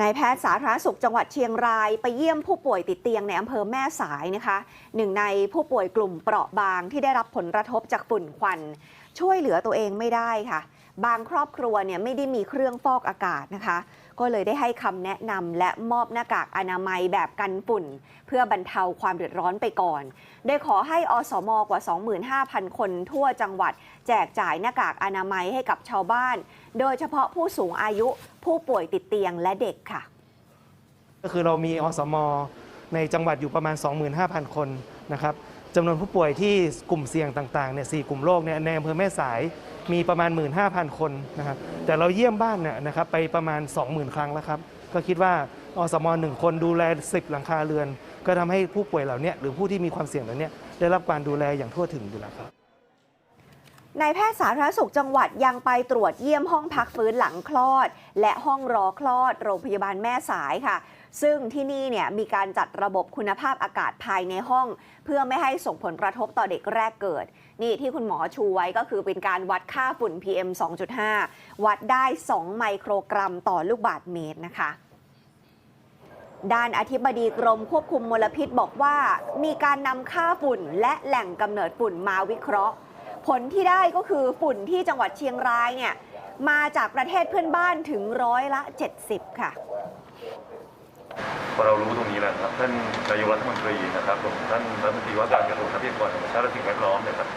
นายแพทย์สาธารณสุขจังหวัดเชียงราย ไปเยี่ยมผู้ป่วยติดเตียงในอำเภอแม่สายนะคะหนึ่งในผู้ป่วยกลุ่มเปราะบางที่ได้รับผลกระทบจากฝุ่นควัน ช่วยเหลือตัวเองไม่ได้ค่ะ บางครอบครัวเนี่ยไม่ได้มีเครื่องฟอกอากาศนะคะ ก็เลยได้ให้คำแนะนำและมอบหน้ากากอนามัยแบบกันฝุ่น เพื่อบรรเทาความเดือดร้อนไปก่อน โดยขอให้อสมกว่า 25,000 คนทั่วจังหวัด แจกจ่ายหน้ากากอนามัยให้กับชาวบ้าน โดยเฉพาะผู้สูงอายุผู้ป่วยติดเตียงและเด็กค่ะ ก็คือเรามีอสมในจังหวัดอยู่ประมาณ 25,000 คนนะครับจำนวนผู้ป่วยที่กลุ่มเสี่ยงต่างๆเนี่ยสกลุ่มโรคเนี่ยในอำเภอแม่สาย มีประมาณ 15,000 คนนะครับแต่เราเยี่ยมบ้านเนี่ยนะครับไปประมาณ 20,000 ครั้งแล้วครับก็คิดว่าอสมหนึ่งคนดูแล 10 หลังคาเรือน ก็ทำให้ผู้ป่วยเหล่านี้หรือผู้ที่มีความเสี่ยงเหล่านี้ได้รับการดูแลอย่างทั่วถึงอยู่แล้วครับ นายแพทย์สาธารณสุขจังหวัดยังไปตรวจเยี่ยมห้องพักฟื้นหลังคลอด และห้องรอคลอดโรงพยาบาลแม่สายค่ะ ซึ่งที่นี่เนี่ยมีการจัดระบบคุณภาพอากาศภายในห้อง เพื่อไม่ให้ส่งผลกระทบต่อเด็กแรกเกิด นี่ที่คุณหมอชูไว้ก็คือเป็นการวัดค่าฝุ่น PM 2.5 วัดได้ 2 ไมโครกรัมต่อลูกบาศก์เมตรนะคะด้านอธิบดีกรมควบคุมมลพิษบอกว่า มีการนำค่าฝุ่นและแหล่งกำเนิดฝุ่นมาวิเคราะห์ ผลที่ได้ก็คือฝุ่นที่จังหวัดเชียงรายเนี่ยมาจากประเทศเพื่อนบ้านถึงร้อยละ 70 ค่ะพอเรารู้ตรงนี้แล้วครับท่านนายกรัฐมนตรีนะครับผมท่านรัฐมนตรีว่าการกระทรวงทรัพยากรธรรมชาติและสิ่งแวดล้อมเนะครับ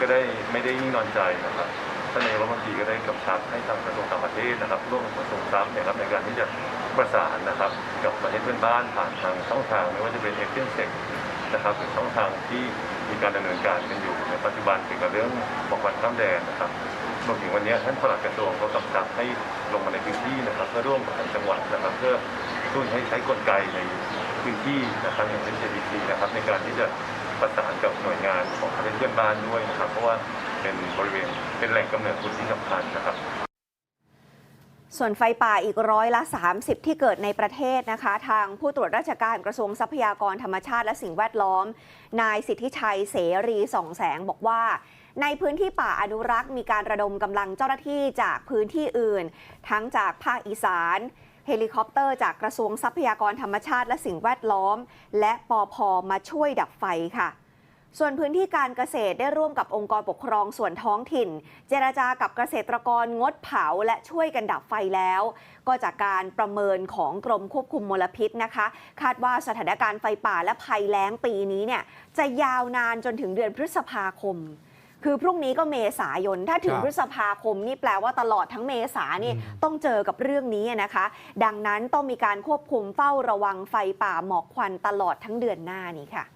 ก็ได้ไม่ได้นิ่งนอนใจนะครับท่านนายกรัฐมนตรีก็ได้กำชับให้ทางกระทรวงต่างประเทศนะครับร่วมกับกระทรวงทรัพย์นะครับในการที่จะประสานนะครับ กับประเทศเพื่อนบ้านผ่านทางช่องทางไม่ว่าจะเป็นเอเชียนเซ็ก นะครับหรือช่องทางที่มีการดำเนินการกันอยู่ในปัจจุบันเกี่ยวกับเรื่องบอกวันข้ามแดนนะครับรวมถึงวันนี้ท่านปลัดกระทรวงก็กำชับให้ลงมาในพื้นที่นะครับเพื่อร่วมกับจังหวัดนะครับ เพื่อช่วยให้ใช้กลไกในพื้นที่นะครับอย่างเช่น JDC นะครับ ในการที่จะประสานกับหน่วยงานของประเทศเพื่อนบ้านด้วยนะครับ เพราะว่าเป็นบริเวณเป็นแหล่งกำเนิดฝุ่นที่สำคัญนะครับ ส่วนไฟป่าอีกร้อยละ 30 ที่เกิดในประเทศนะคะ ทางผู้ตรวจราชการกระทรวงทรัพยากรธรรมชาติและสิ่งแวดล้อม นายสิทธิชัยเสรีส่องแสงบอกว่า ในพื้นที่ป่าอนุรักษ์มีการระดมกำลังเจ้าหน้าที่จากพื้นที่อื่น ทั้งจากภาคอีสาน เฮลิคอปเตอร์จากกระทรวงทรัพยากรธรรมชาติและสิ่งแวดล้อม และปอพมาช่วยดับไฟค่ะ ส่วนพื้นที่การเกษตรได้ร่วมกับองค์กรปกครองส่วนท้องถิ่น เจรจากับเกษตรกรงดเผาและช่วยกันดับไฟแล้ว ก็จากการประเมินของกรมควบคุมมลพิษนะคะ คาดว่าสถานการณ์ไฟป่าและภัยแล้งปีนี้เนี่ยจะยาวนานจนถึงเดือนพฤษภาคม คือพรุ่งนี้ก็เมษายน ถ้าถึงครับพฤษภาคมนี่แปลว่าตลอดทั้งเมษานี่ต้องเจอกับเรื่องนี้นะคะ ดังนั้นต้องมีการควบคุมเฝ้าระวังไฟป่าหมอกควันตลอดทั้งเดือนหน้านี้ค่ะ